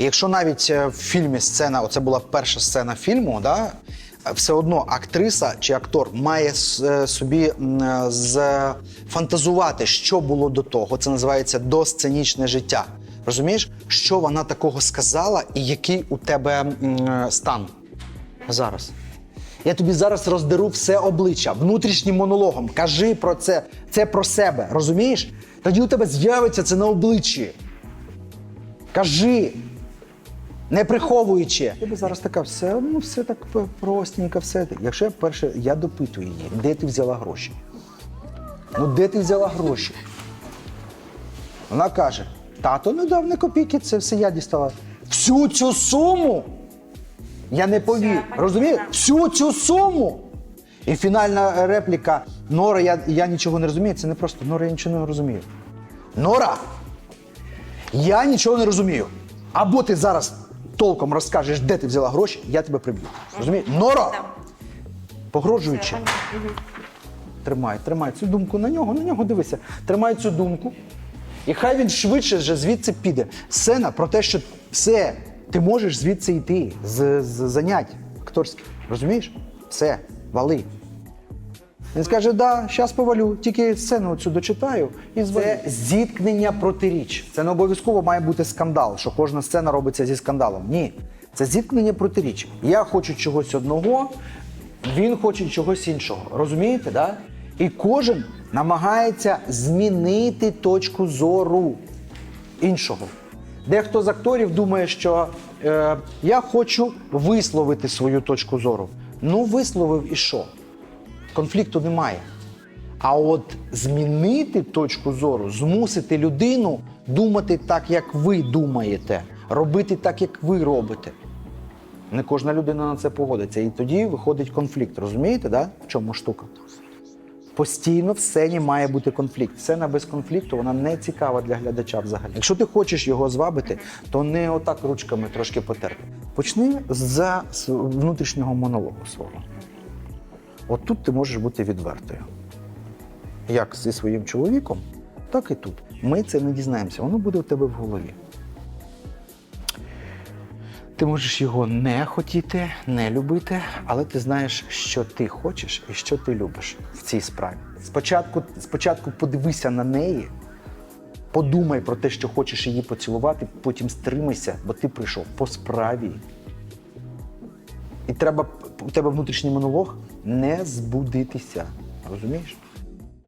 І якщо навіть е, в фільмі сцена, оце була перша сцена фільму, да, все одно актриса чи актор має е, собі е, зфантазувати, що було до того. Це називається досценічне життя. Розумієш, що вона такого сказала і який у тебе стан зараз. Я тобі зараз роздеру все обличчя внутрішнім монологом. Кажи про це, це про себе, розумієш? Тоді у тебе з'явиться це на обличчі. Кажи, не приховуючи. Тебе зараз така все, ну все так простенько, все. Якщо я перше, я допитую її, де ти взяла гроші? Ну де ти взяла гроші? Вона каже: тато не дав ні копійки, це все я дістала. Всю цю суму я не повір. Розумієш? Всю цю суму. І фінальна репліка Нора, я, я нічого не розумію. Це не просто Нора, я нічого не розумію. Нора! Я нічого не розумію. Або ти зараз толком розкажеш, де ти взяла гроші, я тебе приб'ю. Розумієш? Нора! Погрожуючи. Тримай, тримай цю думку на нього, на нього дивися. Тримай цю думку. І хай він швидше вже звідси піде. Сцена про те, що все, ти можеш звідси йти з, з занять акторських. Розумієш? Все, вали. Він скаже: да, зараз повалю, тільки сцену цю дочитаю і звалю. Це зіткнення протиріч. Це не обов'язково має бути скандал, що кожна сцена робиться зі скандалом. Ні. Це зіткнення протиріч. Я хочу чогось одного, він хоче чогось іншого. Розумієте, да? І кожен намагається змінити точку зору іншого. Дехто з акторів думає, що е, я хочу висловити свою точку зору. Ну, висловив і що? Конфлікту немає. А от змінити точку зору, змусити людину думати так, як ви думаєте, робити так, як ви робите. Не кожна людина на це погодиться. І тоді виходить конфлікт. Розумієте, да? в чому штука? Постійно в сцені має бути конфлікт. Сцена без конфлікту вона не цікава для глядача взагалі. Якщо ти хочеш його звабити, то не отак ручками трошки потерти. Почни з внутрішнього монологу свого. От тут ти можеш бути відвертою. Як зі своїм чоловіком, так і тут. Ми це не дізнаємося, воно буде у тебе в голові. Ти можеш його не хотіти, не любити, але ти знаєш, що ти хочеш і що ти любиш в цій справі. Спочатку, спочатку подивися на неї, подумай про те, що хочеш її поцілувати, потім стримайся, бо ти прийшов по справі. І треба у тебе внутрішній монолог не збудитися. Розумієш?